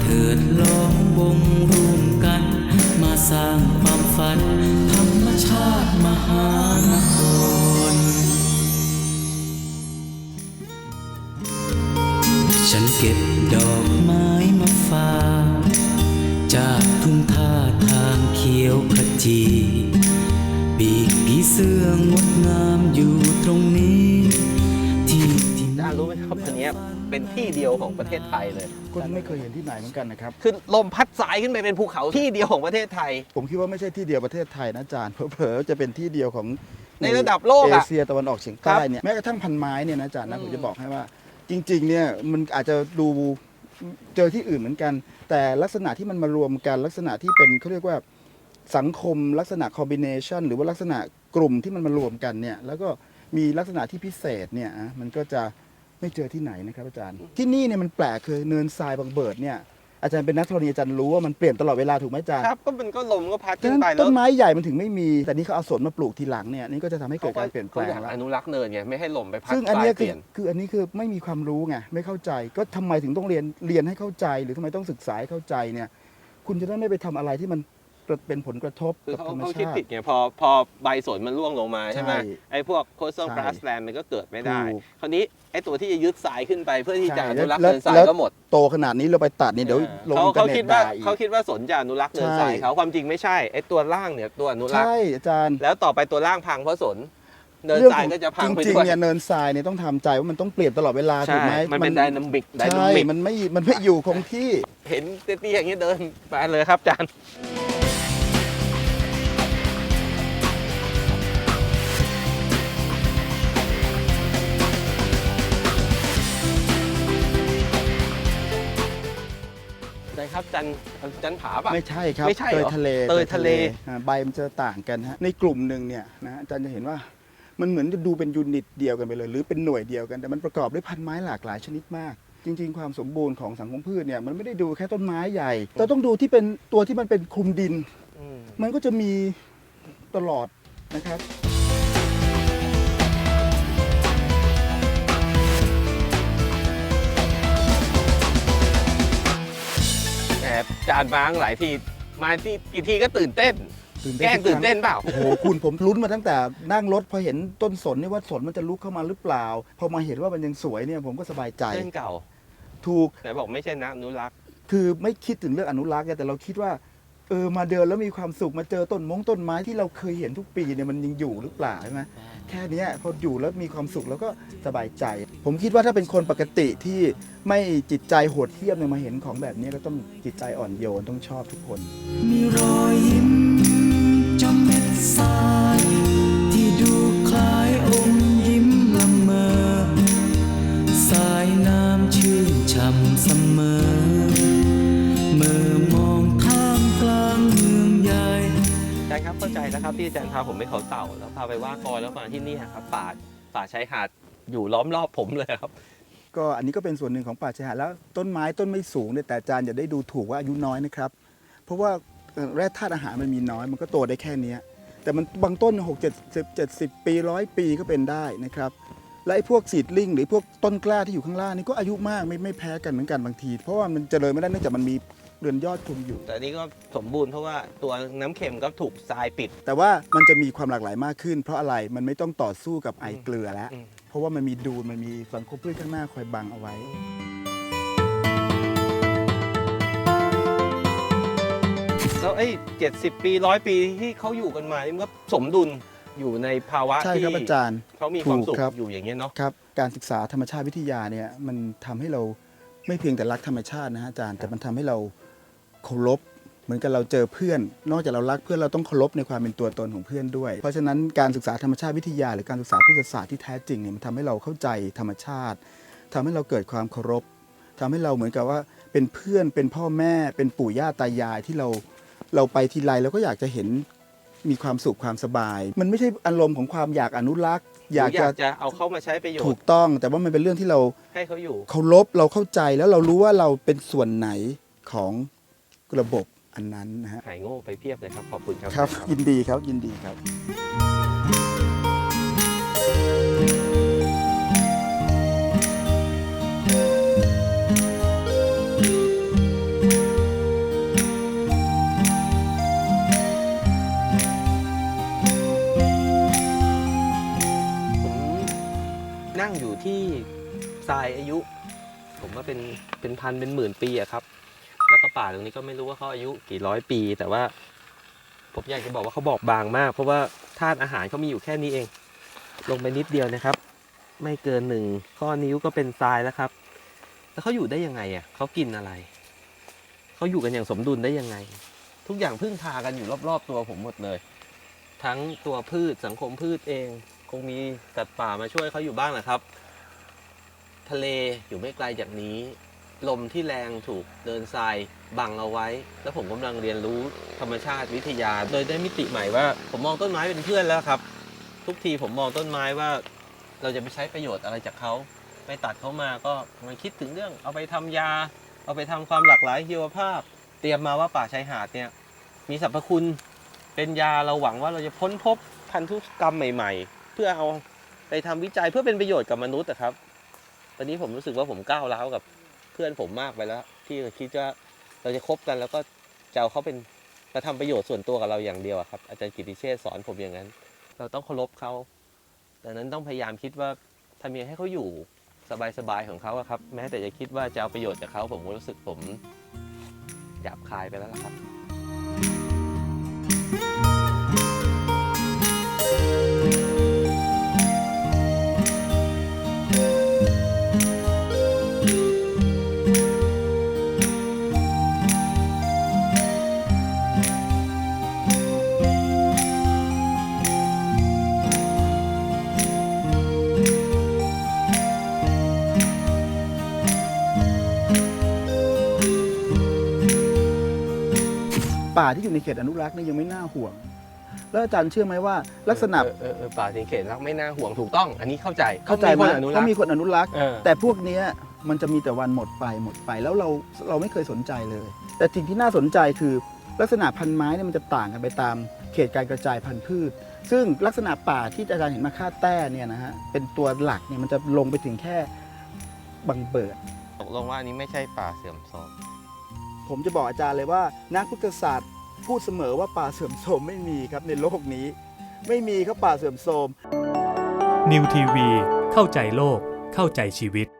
เถิดล้อมวงรวมกัน มาสร้างความฝัน ธรรมชาติมหานคร ฉันเก็บดอกไม้มาฝากจากทุ่งท่าทางเขียวขจีปีกผีเสื้องดงามอยู่ตรงนี้ รย์รู้ไหมครับอันเนี้ยเป็นที่เดียวของประเทศไทยเลย ก็ไม่เคยเห็นที่ไหนเหมือนกันนะครับ คือลมพัดสายขึ้นไปเป็นภูเขาที่เดียวของประเทศไทย ผมคิดว่าไม่ใช่ที่เดียวประเทศไทยนะอาจารย์เผลอๆจะเป็นที่เดียวของในระดับโลกเออะเชียตะวันออกเฉียงครัใต้บเนี่ยแม้กระทั่งพันไม้เนี่ยนะอาจารย์นะอืมผมจะบอกให้ว่า จริงๆเนี่ยมันอาจจะดูเจอที่อื่นเหมือนกัน แต่ลักษณะที่มันมารวมกันลักษณะที่เป็นเขาเรียกว่าสังคมลักษณะคอมบิเนชันหรือว่าลักษณะกลุ่มที่มันมารวมกันเนี่ยแล้วก็มีลักษณะที่พิเศษเนี่ยอะมันก็จะ ไม่เจอที่ไหนนะครับอาจารย์ ที่นี่เนี่ยมันแปลกคือเนินทรายบางเบิดเนี่ยอาจารย์เป็นนักธรณีอาจารย์รู้ว่ามันเปลี่ยนตลอดเวลาถูกไหมอาจารย์ครับก็มันก็ลมก็พัดฉะขึ้นนั้นไปแล้ต้วนไม้ใหญ่มันถึงไม่มี แต่นี่เขาเอาสนมาปลูกทีหลังเนี่ยนี่ก็จะทำให้เกิดการเปลี่ยนแปลขางอยากแล้ว อนุรักษ์เนินไงไม่ให้ลมไปพัดซึ่งอันสายเนี้ยเปคือลี่ยน คืออันนี้คือไม่มีความรู้ไงไม่เข้าใจก็ทำไมถึงต้องเรียนเรียนให้เข้าใจ หรือทำไมต้องศึกษาให้เข้าใจเนี่ย คุณจะได้ไม่ไปทำอะไรที่มัน เป็นผลกระทบคือกับเขาธรรมเขาคิดชาผิดติ ไงพอพอใบสนมันร่วงลงมาใช่ไหมใช่ไอ้พวกโคสต์ใช่กราสแลนด์มันก็เกิดไม่ได้ ถูกคราวนี้ไอ้ตัวที่จะยึดสายขึ้นไปเพื่อที่จะใช่อนุรักษ์แล้วเนินทรายแล้ว ก็หมดโตขนาดนี้เราไปตัดนี่เดี๋ยวลงเขาอินเทอเขาร์เน็คิตดว่าด่าอีก เขาคิดว่าสนจะอนุรักษ์เนินทรายใช่ เขาความจริงไม่ใช่ไอ้ตัวล่างเนี่ยตัวอนุรักษ์ ใช่อาจารย์แล้วต่อไปตัวล่างพังเพราะสนเนินทรายก็จะพังไปจริงด้วยๆเนี่ยเนินทรายเนี่ยต้องทำใจว่ามันต้องเปลี่ยนตลอดเวลาถูใช่กไหมมันเป็นไดนามิกไดนาใช่มิกมันไม่มันไม่อยู่คงที่ เห็นเตี้ยๆอย่างนี้เดินไปเลยครับอาจารย์ ครับจันจันผาป่ะ ไม่ใช่ครับไม่ใช่เตเหรยอทะเลเตยทะเล อ่าใบมันจะต่างกันฮะในกลุ่มหนึ่งเนี่ยนะอาจารย์จะเห็นว่ามันเหมือนจะดูเป็นยูนิตเดียวกันไปเลย หรือเป็นหน่วยเดียวกันแต่มันประกอบด้วยพันไม้หลากหลายชนิดมาก จริง ๆ ความสมบูรณ์ของสังคมพืชเนี่ยมันไม่ได้ดูแค่ต้นไม้ใหญ่เราต้องดูที่เป็นตัวที่มันเป็นคลุมดิน อืมมันก็จะมีตลอดนะครับานมาหลายทีมาที่กี่ทีก็ตื่นเต้น แกล้งตื่นเต้นเปล่า โอ้โหคุณผมลุ้นมาตั้งแต่นั่งรถพอเห็นต้นสนนี่ว่าสนมันจะลุกเข้ามาหรือเปล่า พอมาเห็นว่ามันยังสวยเนี่ยผมก็สบายใจเล่นเก่าถูก แต่บอกไม่ใช่นักอนุรักษ์ คือไม่คิดถึงเรื่องอนุรักษ์ไงแต่เราคิดว่า เออมาเดินแล้วมีความสุขมาเจอต้นมงต้นไม้ที่เราเคยเห็นทุกปีเนี่ยมันยังอยู่หรือเปล่าใช่ไหมแค่เนี้ยพออยู่แล้วมีความสุขแล้วก็สบายใจ ผมคิดว่าถ้าเป็นคนปกติที่ไม่จิตใจโหดเหี้ยมเนี่ยมาเห็นของแบบนี้ก็ต้องจิตใจอ่อนโยนต้องชอบทุกคน มีรอยยิ้มจำเม็ดทรา ที่อาจารย์พาผมไปเขาเต่า แล้วพาไปว่ากอยแล้วมาที่นี่ครับป่าป่าชายหาดอยู่ล้อมรอบผมเลยครับ ก็อันนี้ก็เป็นส่วนหนึ่งของป่าชายหาดแล้วต้นไม้ต้นไม่สูงเนี่ยแต่อาจารย์อย่าได้ดูถูกว่าอายุน้อยนะครับเพราะว่าแร่ธาตุอาหารมันมีน้อย มันก็โตได้แค่นี้แต่มันบางต้น6 7 0 70 ปีร้อยปีก็เป็นได้นะครับและไอ้พวกสีดลิงหรือพวกต้นกล้าที่อยู่ข้างล่างนี่ก็อายุมากไม่ไม่แพ้กันเหมือนกันบางที เพราะว่ามันเจริญไม่ได้เนื่องจากมันมี เรือนยอดคลุมอยู่ แต่อันนี้ก็สมบูรณ์เพราะว่าตัวน้ำเค็มก็ถูกทรายปิด แต่ว่ามันจะมีความหลากหลายมากขึ้น เพราะอะไรมันไม่ต้องต่อสู้กับไอเกลือแล้ว อืม เพราะว่ามันมีดูนมันมีสังคมพืชข้างหน้าคอยบังเอาไว้ แล้วไอ้เจ็ดสิบปีร้อยปีที่เขาอยู่กันมานี่มันก็สมดุลอยู่ในภาวะใช่ที่ครับอาจารย์ เขามีความสุขถูกครับ อยู่อย่างเงี้ยเนาะ ครับการศึกษาธรรมชาติวิทยาเนี่ยมันทำให้เราไม่เพียงแต่รักธรรมชาตินะฮะอาจารย์แต่มันทำให้เรา เคารพเหมือนกับเราเจอเพื่อน นอกจากเรารักเพื่อนเราต้องเคารพในความเป็นตัวตนของเพื่อนด้วย เพราะฉะนั้นการศึกษาธรรมชาติวิทยา หรือการศึกษาพืชศาสตร์ที่แท้จริงเนี่ยมันทำให้เราเข้าใจธรรมชาติทำให้เราเกิดความเคารพทำให้เราเหมือนกับว่าเป็นเพื่อนเป็นพ่อแม่เป็นปู่ย่าตายายที่เราเราไปทีไรเราก็อยากจะเห็นมีความสุขความสบาย มันไม่ใช่อารมณ์ของความอยากอนุรักษ์ออยากยาจะกจะเอาเข้ามาใช้ประโยถูชกน์ต้อง แต่ว่ามันเป็นเรื่องที่เราให้เขาอยู่เคารพเราเข้าใจแล้วเรารู้ว่าเราเป็นส่วนไหนของ ระบบอันนั้นนะฮะ ขายโง่ไปเพียบเลยครับ ขอบคุณครับ ครับ ยินดีครับ ยินดีครับ ผมนั่งอยู่ที่ทรายอายุ ผมว่าเป็นเป็นพันเป็นหมื่นปีอะครับ แล้วก็ป่าตรงนี้ก็ไม่รู้ว่าเขาอายุกี่ร้อยปี แต่ว่าผมอยากจะบอกว่าเขาบอกบางมาก เพราะว่าธาตุอาหารเขามีอยู่แค่นี้เอง ลงไปนิดเดียวนะครับ ไม่เกินหนึ่งข้อนิ้วก็เป็นทรายแล้วครับ แล้วเขาอยู่ได้ยังไงอะเขากินอะไรเขาอยู่กันอย่างสมดุลได้ยังไง ทุกอย่างพึ่งพากันอยู่รอบๆตัวผมหมดเลย ทั้งตัวพืชสังคมพืชเอง คงมีสัตว์ป่ามาช่วยเขาอยู่บ้างแหละครับ ทะเลอยู่ไม่ไกลจากนี้ ลมที่แรงถูกเดินทรายบังเอาไว้ แล้วผมกำลังเรียนรู้ธรรมชาติวิทยา โดยได้มิติใหม่ว่า ผมมองต้นไม้เป็นเพื่อนแล้วครับ ทุกทีผมมองต้นไม้ว่า เราจะไปใช้ประโยชน์อะไรจากเขาไปตัดเขามาก็มันคิดถึงเรื่อง เอาไปทำยา เอาไปทำความหลากหลายชีวภาพ เตรียมมาว่าป่าชายหาดเนี่ยมีสรรพคุณเป็นยาเราหวังว่าเราจะพ้นพบพันธุกรรมใหม่ ๆ เพื่อเอาไปทำวิจัยเพื่อเป็นประโยชน์กับมนุษย์นะครับ ตอนนี้ผมรู้สึกว่าผมก้าวร้าวกับ พื่อนผมมากไปแล้ว ที่คิดว่าเราจะคบกันแล้วก็จะเอาเขาเป็นมาทำประโยชน์ส่วนตัวกับเราอย่างเดียวครับ อาจารย์กิติเชษสอนผมอย่างนั้น เราต้องเคารพเขาดังนั้นต้องพยายามคิดว่าทำยังไงให้เขาอยู่สบายๆของเขาครับ แม้แต่จะคิดว่าจะเอาประโยชน์จากเขาผมก็รู้สึกผมหยาบคายไปแล้วล่ะครับ ป่าที่อยู่ในเขตอนุรักษ์นี่ยังไม่น่าห่วง แล้วอาจารย์เชื่อไหมว่า ลักษณะเออเออเออป่าสิงเขตรักไม่น่าห่วงถูกต้อง อันนี้เข้าใจเข้าใจไหมคนอนุรัเขากษ์มีคนอนุรักษ์ เออแต่พวกเนี้ยมันจะมีแต่วันหมดไปหมดไปแล้วเราเราไม่เคยสนใจเลย แต่สิ่งที่น่าสนใจคือลักษณะพันธุ์ไม้เนี่ยมันจะต่างกันไปตามเขตการกระจายพันธุ์พืช ซึ่งลักษณะป่าที่อาจารย์เห็นมาค่าแต้เนี่ยนะฮะเป็นตัวหลักเนี่ยมันจะลงไปถึงแค่บังเบิด ตกลงว่าอันนี้ไม่ใช่ป่าเสื่อมโทรม ผมจะบอกอาจารย์เลยว่านักพุทธศาสตร์พูดเสมอว่าป่าเสื่อมโทรมไม่มีครับในโลกนี้ ไม่มีครับป่าเสื่อมโทรม นิวทีวีเข้าใจโลกเข้าใจชีวิต